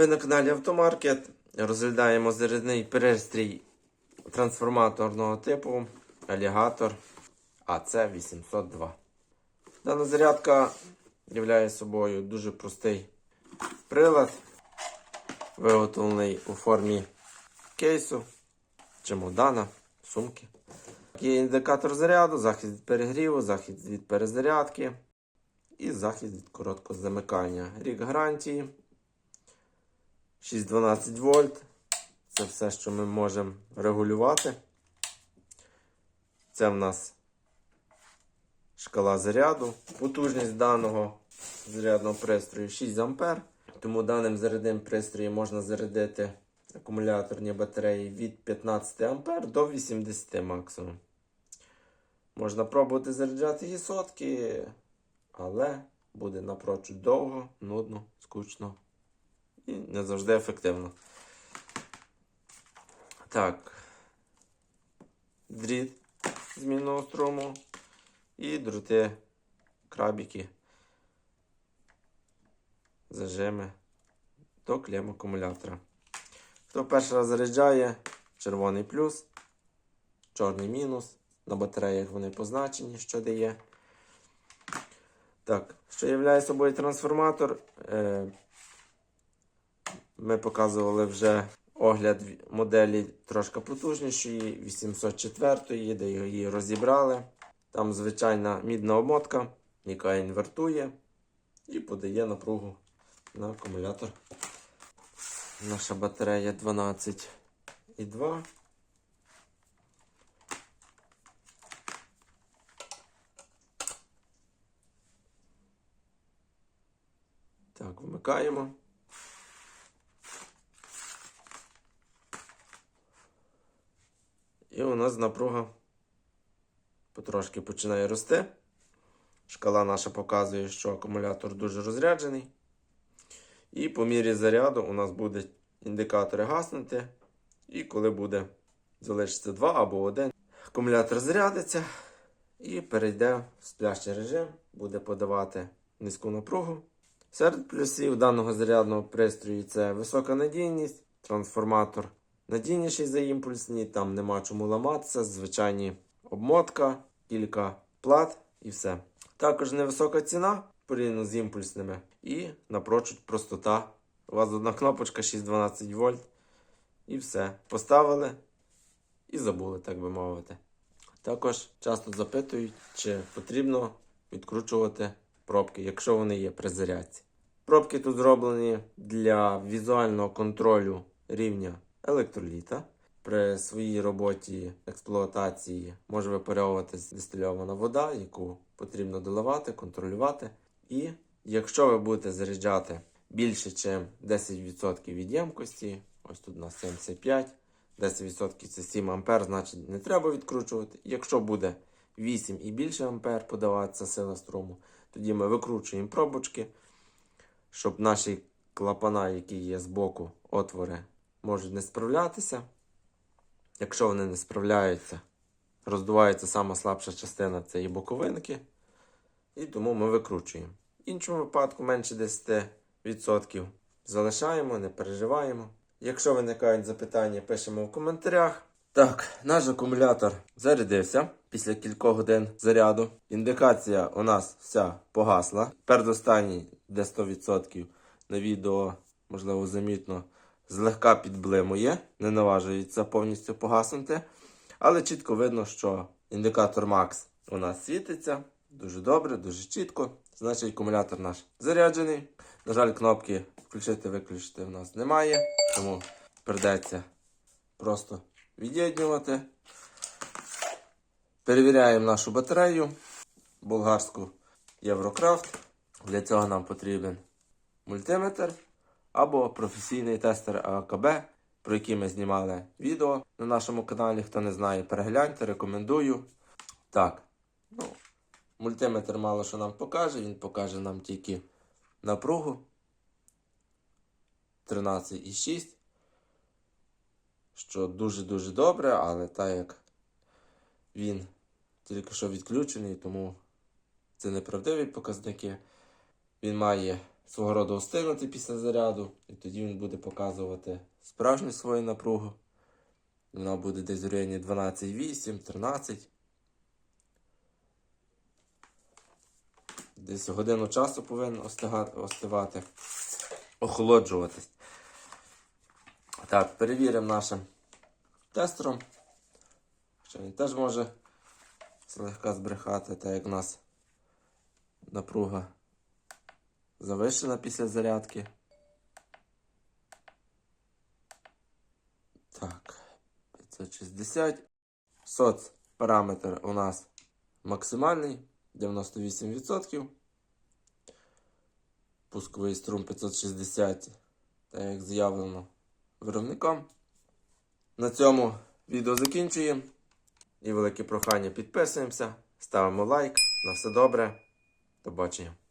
Ви на каналі Автомаркет. Розглядаємо зарядний пристрій трансформаторного типу Alligator AC802. Дана зарядка являє собою дуже простий прилад, виготовлений у формі кейсу, чемодана, сумки. Є індикатор заряду, захист від перегріву, захист від перезарядки і захист від короткого замикання. Рік гарантії. 6-12 вольт. Це все, що ми можемо регулювати. Це в нас шкала заряду. Потужність даного зарядного пристрою 6 А. Тому даним зарядним пристроєм можна зарядити акумуляторні батареї від 15 А до 80 максимум. Можна пробувати заряджати і сотки, але буде напрочуд довго, нудно, скучно і не завжди ефективно. Так. Дріт змінного струму і дроти, крабіки, зажими до клем акумулятора. Хто перший раз заряджає, червоний плюс, чорний мінус. На батареях вони позначені, що дає. Так, що являє собою трансформатор? Е, ми показували вже огляд моделі трошки потужнішої, 804-ї, де її розібрали. Там звичайна мідна обмотка, яка інвертує і подає напругу на акумулятор. Наша батарея 12,2. Так, вмикаємо. І у нас напруга потрошки починає рости. Шкала наша показує, що акумулятор дуже розряджений. І по мірі заряду у нас буде індикатори гаснути. І коли буде залишиться 2 або 1, акумулятор зарядиться і перейде в сплящий режим, буде подавати низьку напругу. Серед плюсів даного зарядного пристрою це висока надійність, трансформатор надійніший за імпульсні, там нема чому ламатися, звичайні обмотка, кілька плат і все. Також невисока ціна порівняно з імпульсними і напрочуд простота. У вас одна кнопочка 6-12 вольт. І все. Поставили і забули, так би мовити. Також часто запитують, чи потрібно відкручувати пробки, якщо вони є при зарядці. Пробки тут зроблені для візуального контролю рівня електроліта. При своїй роботі експлуатації може випарюватися дистильована вода, яку потрібно доливати, контролювати. І якщо ви будете заряджати більше, ніж 10% від ємкості, ось тут у нас 75, 10% це 7 А, значить не треба відкручувати. Якщо буде 8 і більше ампер подаватися сила струму, тоді ми викручуємо пробочки, щоб наші клапана, які є з боку отвори, можуть не справлятися. Якщо вони не справляються, роздувається сама слабша частина це і боковинки. І тому ми викручуємо. В іншому випадку менше 10% залишаємо, не переживаємо. Якщо виникають запитання, пишемо в коментарях. Так, наш акумулятор зарядився після кількох годин заряду. Індикація у нас вся погасла. Передостанній, де 100% на відео, можливо, замітно, злегка підблимує, не наважується повністю погаснути. Але чітко видно, що індикатор Max у нас світиться. Дуже добре, дуже чітко. Значить, акумулятор наш заряджений. На жаль, кнопки включити-виключити в нас немає, тому придеться просто від'єднувати. Перевіряємо нашу батарею болгарську Єврокрафт. Для цього нам потрібен мультиметр або професійний тестер АКБ, про який ми знімали відео на нашому каналі. Хто не знає, перегляньте, рекомендую. Так, ну, мультиметр мало що нам покаже, він покаже нам тільки напругу 13,6. Що дуже-дуже добре, але так як він тільки що відключений, тому це неправдиві показники. Він має свого роду остигнути після заряду, і тоді він буде показувати справжню свою напругу. Вона буде десь в районі 12,8, 13. Десь годину часу повинен остивати, охолоджуватись. Так, перевіримо нашим тестером. Що він теж може злегка збрехати, так як у нас напруга завищена після зарядки. Так, 560. Соц параметр у нас максимальний 98%. Пусковий струм 560, так як заявлено виробником. На цьому відео закінчуємо. І велике прохання підписуємося, ставимо лайк. На все добре. До бачення.